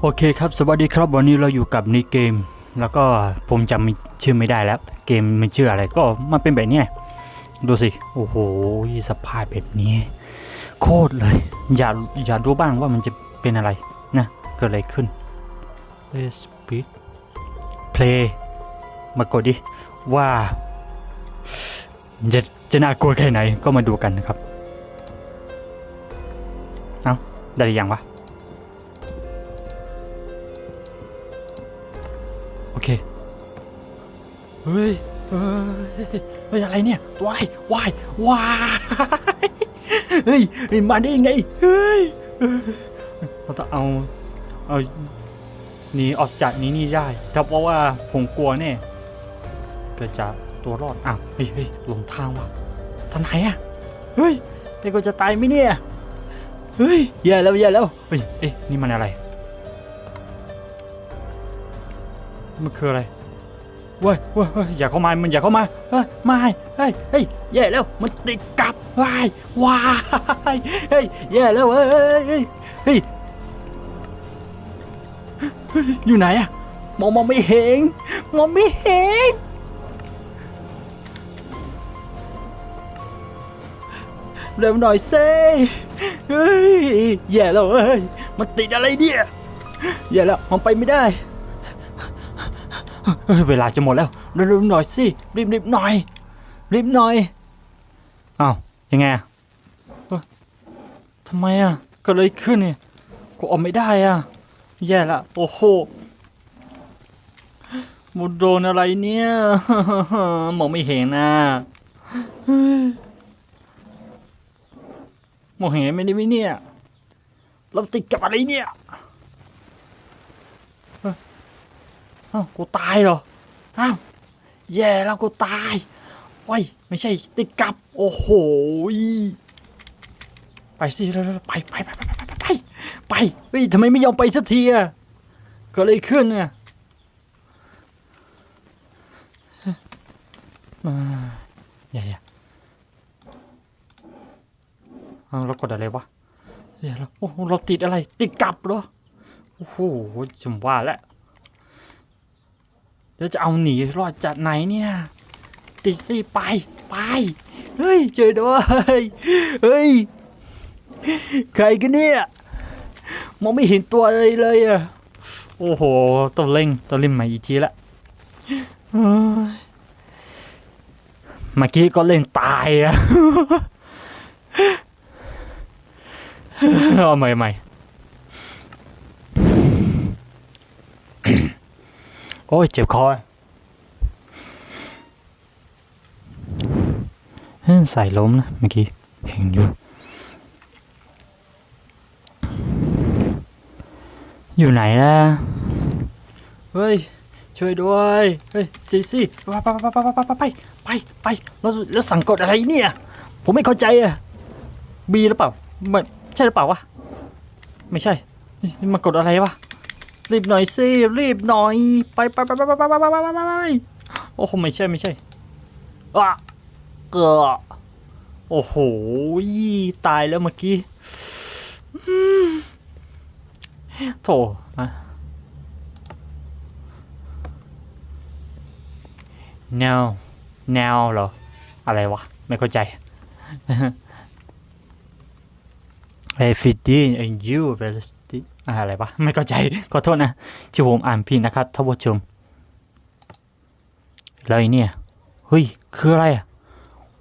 โอเคครับสวัสดีครับวันนี้เราอยู่กับในเกม แล้วก็ผมจำชื่อไม่ได้แล้ว เกมมันชื่ออะไรก็มันเป็นแบบนี้ดูสิ โอ้โหสภาพแบบนี้ โคตรเลย อย่าอย่ารู้บ้างว่ามันจะเป็นอะไรนะเกิดอะไรขึ้น Let's speak play มากดดิ ว่า จะจะน่ากลัวแค่ไหนก็มาดูกันนะครับ เอ้า ได้หรือยังวะ เคเฮ้ยเฮ้ยเฮ้ยอะไรเนี่ยตัวอะไรวายวายเฮ้ยเฮ้ยมาได้ยังไงเฮ้ยเฮ้ยเราต้องเอาเอาหนีออกจากนี้นี่ได้ถ้าเพราะว่าผมกลัวเนี่ยเกิดจากตัวรอดอ้าวเฮ้ยเฮ้ยหลงทางว่ะทางไหนอะเฮ้ยไอ้กูจะตายไหมเนี่ยเฮ้ยแย่แล้วแย่แล้วเฮ้ยเอ๊ะนี่มันอะไร มันคืออะไรเว้ยเว้ยเว้ยอย่าเข้ามามันอย่าเข้ามาเฮ้ยไม่เฮ้ยเฮ้ยแย่แล้วมันติดกับว้ายว้ายเฮ้ยแย่แล้วเฮ้ยเฮ้ยเฮ้ยอยู่ไหนอะมองมองไม่เห็นมองไม่เห็นเร็วหน่อยเซ่เฮ้ยแย่แล้วเฮ้ยมันติดอะไรเนี่ยแย่แล้วมันไปไม่ได้ เวลาจะหมดแล้วร็วๆหน่อยสิรีบรีบๆหน่อยรีบหน่อยอ้าวยังไงทำไมอะก็เลยขึ้นเนี่ยกูออกไม่ได้อะแย่ละโอ้โหมูโดนอะไรเนี่ยมองไม่เห็นนะมองเห็นไหมเนี่ได้เนี่ยเราติดกับอะไรเนี่ย อ้าวกูตายเหรออ้าวแย่แล้วกูตายโอ้ยไม่ใช่ติดกับ โอ้โหไปสิไปไวไปไปไปไปไปไปไปเฮ้ยทำไมไม่ยอมไปสักทีอะก็เลยขึ้นเนี่ยมาอย่าอาเรากดอะไรวะเดี๋ยวเราโอ้เราติดอะไร ติดกับเหรอ โอ้โหจมว่าแล้ว แล้วจะเอาหนีรอดจากไหนเนี่ยติดสิไปไปเฮ้ยเจอด้วยเฮ้ยใครกันเนี่ยมองไม่เห็นตัวอะไรเลยอะโอ้โหต้องเล่งต้องเล่นใหม่อีกทีละเฮ้ยเมื่อกี้ก็เล่นตายอะเอาใหม่ใหม่ โอ้ยเจ็บคอเฮ้ยใส่ล้มนะเมื่อกี้เห็นอยู่ อยู่ไหนล่ะ เฮ้ย ช่วยด้วย เฮ้ยจีซี่ไปไปไปไปไปไปไปไปไปแล้วแล้วสั่งกดอะไรเนี่ย ผมไม่เข้าใจอะบีหรือเปล่ามันใช่หรือเปล่าวะ ไม่ใช่นี่มากดอะไรวะ รีบหน่อยสิรีบหน่อยไปไปไปไปไปไปไปไปไปไปโอ้โหไม่ใช่ไม่ใช่อะเกอโอ้โหตายแล้วเมื่อกี้โถอะแนวแนวเหรอ อะไรวะ ไม่เข้าใจไอฟิดดี้ไอยูเวลสติ อะไรวะไม่เข้าใจขอโทษนะที่ผมอ่านผิดนะครับท่านผู้ชมแล้วไอเนี่ยเฮ้ยคืออะไรอะ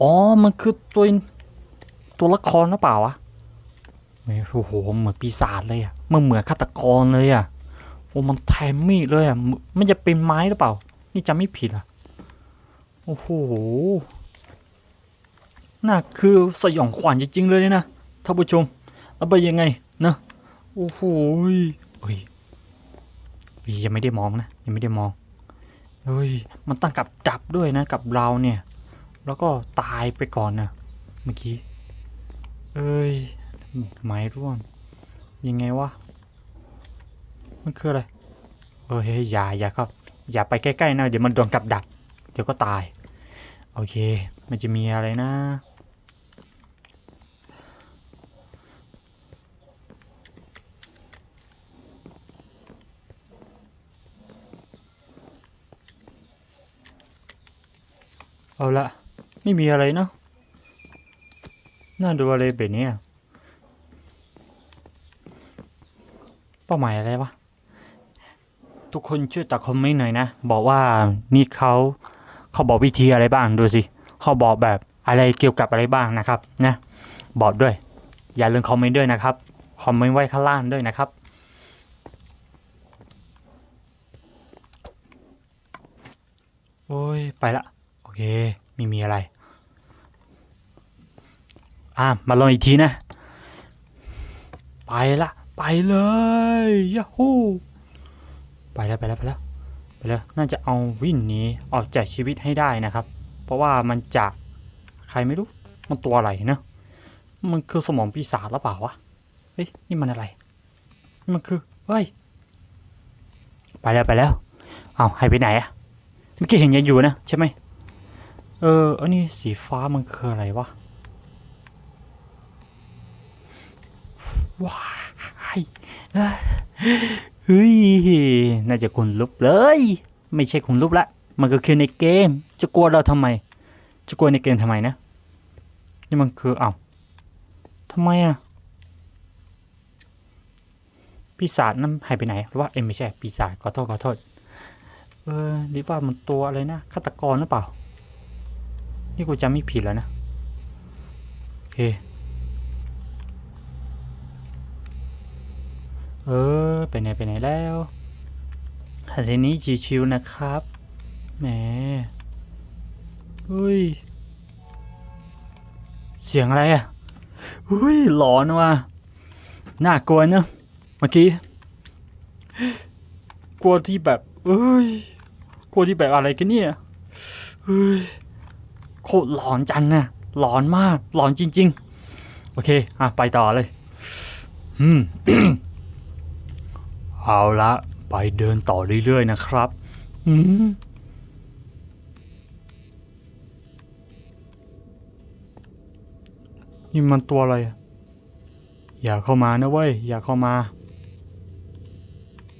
อ๋อมันคือตัวตัวละครหรือเปล่าวะไม่โอ้โหเหมือนปีศาจเลยอะมันเหมือนฆาตกรเลยอะโอ้มันแทงมีดเลยอะมันจะเป็นไม้หรือเปล่า นี่จำไม่ผิดอะโอ้โหน่าคือสยองขวัญจริงๆเลยนะท่านผู้ชมแล้วไปยังไง โอ้โหยเฮ้ยเฮ้ยยังไม่ได้มองนะ ยังไม่ได้มองเฮ้ยมันตั้งกับดับด้วยนะกับเราเนี่ย แล้วก็ตายไปก่อนนะเมื่อกี้เอ้ยไม้ร่วงยังไงวะมันคืออะไรเอ้ยอย่าอย่าครับอย่าไปใกล้ๆนะเดี๋ยวมันโดนกับดักเดี๋ยวก็ตาย โอเค มันจะมีอะไรนะ เอาละไม่มีอะไรเนาะน่าดูอะไรแบบนี้เป้าหมายอะไรวะ ทุกคนช่วยตัดคอมเมนต์หน่อยนะ บอกว่านี่เขาเขาบอกวิธีอะไรบ้างดูสิเขาบอกแบบอะไรเกี่ยวกับอะไรบ้างนะครับนะบอกด้วย อย่าลืมคอมเมนต์ด้วยนะครับคอมเมนต์ไว้ข้างล่างด้วยนะครับโอ้ยไปละ โอเค ไม่มีอะไร อะมาลองอีกทีนะ ไปละไปเลยยาฮูไปแล้วไปแล้วไปแล้วไปแล้วน่าจะเอาวิ่นนี้ออกจากชีวิตให้ได้นะครับ เพราะว่ามันจะใครไม่รู้มันตัวอะไรเนอะมันคือสมองปีศาจหรือเปล่าวะเฮ้ยนี่มันอะไรนี่มันคือเฮ้ยไปแล้วไปแล้วเอาให้ไปไหนอะเมื่อกี้เห็นยังอยู่นะใช่ไหมเอออันนี้สีฟ้ามันคืออะไรวะ ว้ายเฮ้ยน่าจะคุณลุบเลย ไม่ใช่คุณลุบละ มันก็คือในเกม จะกลัวเราทำไม จะกลัวในเกมทำไมนะ นี่มันคือเอ้าทำไมอะปีศาจนั้นหายไปไหนหรือว่าเอ็มไม่ใช่ปีศาจขอโทษขอโทษ เออหรือว่ามันตัวอะไรนะฆาตกรหรือเปล่า นี่กูจำไม่ผิดแล้วนะ โอเค เออ ไปไหนไปไหนแล้วอันนี้ชิวๆนะครับ แหมเฮ้ย เสียงอะไรอะเฮ้ย หลอนว่ะ น่ากลัวเนอะเมื่อกี้ กลัวที่แบบเอ้ย กลัวที่แบบอะไรกันเนี่ยเฮ้ย โคตรหลอนจังนะหลอนมาก หลอนจริง ๆ โอเค อะ ไปต่อเลย อืม เอาละไปเดินต่อเรื่อยๆนะครับอืมนี่มันตัวอะไรอะอย่าเข้ามานะเว้ย อย่าเข้ามา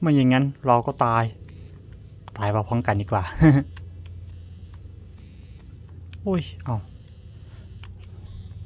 ไม่อย่างนั้นเราก็ตาย ตายไปพร้อมกันดีกว่า โอ้ย เอา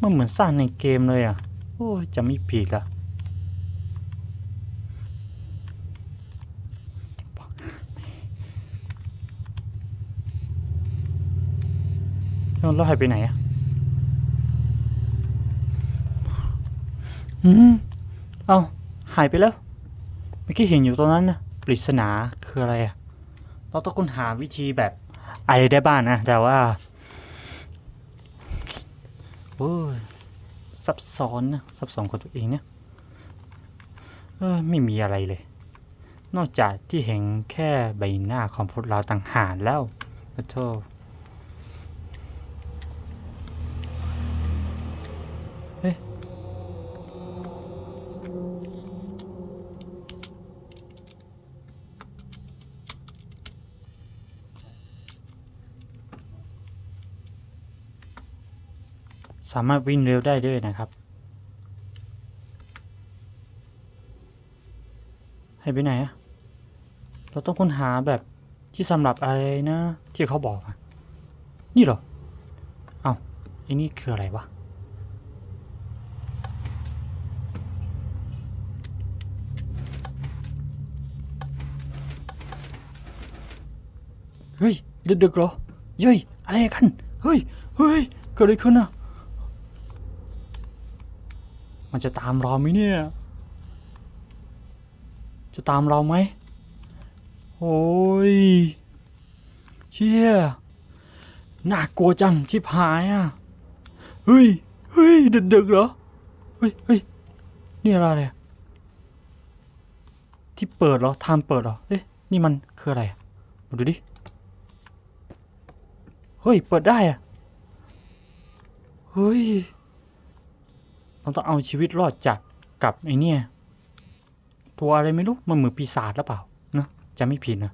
มันเหมือนสร้างในเกมเลยอะ โอ้ย จะไม่ผิดละ แล้วเราหายไปไหนอะอืมเอาหายไปแล้วเมื่อกี้เห็นอยู่ตรงนั้นนะปริศนาคืออะไรอะ เราต้องค้นหาวิธีแบบอะไรได้บ้างนะ แต่ว่าโอ้ยซับซ้อนนะซับซ้อนกับตัวเองเนี่ยเออไม่มีอะไรเลย นอกจากที่เห็นแค่ใบหน้าของพวกเราต่างหากแล้วขอโทษามารถวิ่งเร็วได้ด้วยนะครับ ให้ไปไหนอะเราต้องค้นหาแบบที่สำหรับอะไรนะ ที่เขาบอกอะนี่เหรอ เอา้าไอ้นี่คืออะไรวะเฮ้ยดึกๆเหรอเย้ยอะไรกัน เฮ้ย เฮ้ย เกิดอะไรขึ้นอะ มันจะตามเราไหมเนี่ย จะตามเราไหมโอ้ยเชี่ยน่ากลัวจังชิบหายอะเฮ้ยเฮ้ยดึกๆเหรอเฮ้ยเฮ้ยนี่อะไรเนี่ยที่เปิดเหรอทางเปิดเหรอเอ๊ะนี่มันคืออะไรมาดูดิเฮ้ยเปิดได้อะเฮ้ย เราต้องเอาชีวิตรอดจากกับไอเนี่ย ตัวอะไรไม่รู้มันเหมือนปีศาจหรือเปล่านะจะไม่ผิดนะ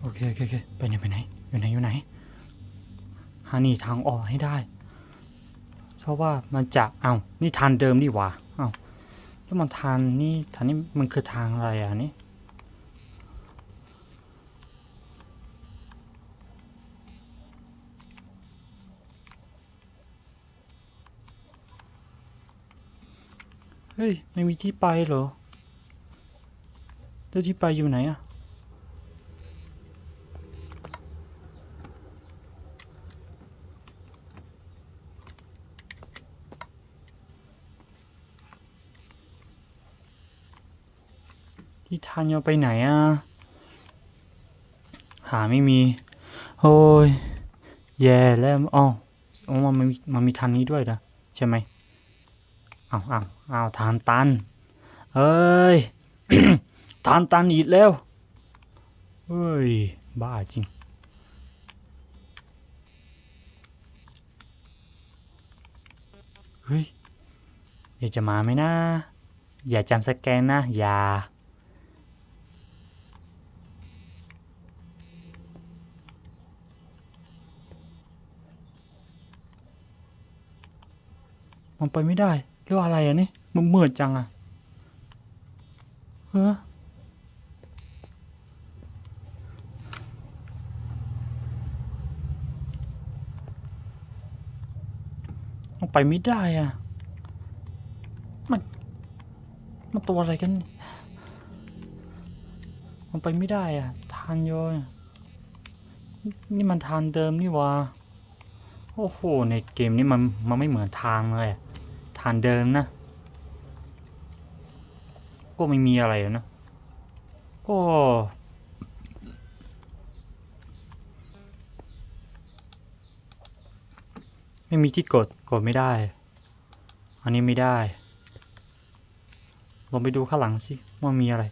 โอเคโอเคไปไหนไปไหนอยู่ไหนอยู่ไหนานี่ทางออกให้ได้ เพราะว่ามันจะเอ้านี่ทางเดิมดีหว่าเอ้าแล้วมันทางนี่ทางนี้มันคือทางอะไรอะนี่เฮ้ย ไม่มีที่ไปเหรอ แล้วที่ไปอยู่ไหนอะ ที่ทานโยไปไหนอะ หาไม่มี โอ้ย แย่แล้วอ๋ออ๋อมันมีมันมีทางนี้ด้วยนะใช่ไหมเอาเอาเอาทานตัน เอ้ยทานตันอีกแล้วเฮ้ย บ้าจริงเฮ้ยอยากจะมาไหมนะ อย่าจำสแกนนะ อย่า มันไปไม่ได้เรียกว่าอะไรอะนี่มันมืดจังอะเฮ้อมันไปไม่ได้อะ มัน มันตัวอะไรกัน มันไปไม่ได้อะ ทานโยนนี่มันทานเดิมนี่วะ โอ้โห ในเกมนี้มัน มันไม่เหมือนทางเลยอะ ฐานเดิมนะ ก็ไม่มีอะไรนะ ก็ ไม่มีที่กด กดไม่ได้ อันนี้ไม่ได้ ลองไปดูข้างหลังสิ ว่ามีอะไร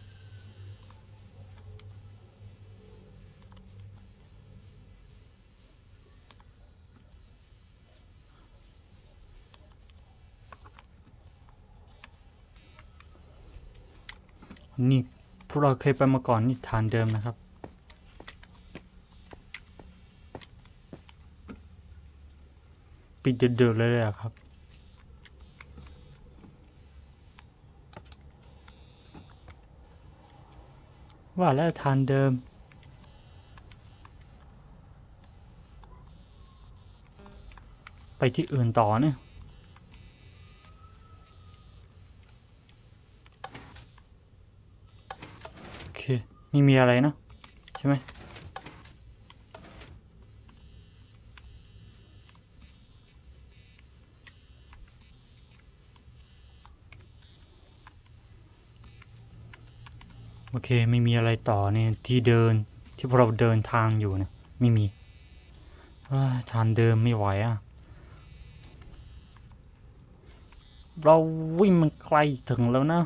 นี่พวกเราเคยไปมาก่อนนี่ฐานเดิมนะครับ ปิดเดือดเลยอะครับ ว่าแล้วฐานเดิมไปที่อื่นต่อเนี่ย โอเค ไม่มีอะไรนะใช่ไหมโอเคไม่มีอะไรต่อเนี่ยที่เดินที่พวกเราเดินทางอยู่เนี่ยไม่มีทางเดิมไม่ไหวอะ เราวิ่งมันไกลถึงแล้วนะ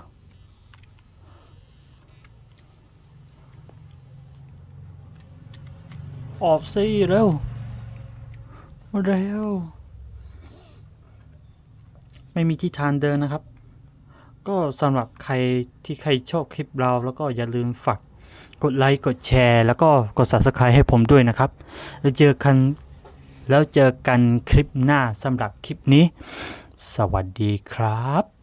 ออกสิเร็วเร็ว ไม่มีที่ทางเดินนะครับ ก็สำหรับใครที่ใครชอบคลิปเรา แล้วก็อย่าลืมฝากกดไลค์ กดแชร์ แล้วก็กด subscribe ให้ผมด้วยนะครับ แล้วเจอกันแล้วเจอกันคลิปหน้าสำหรับคลิปนี้ สวัสดีครับ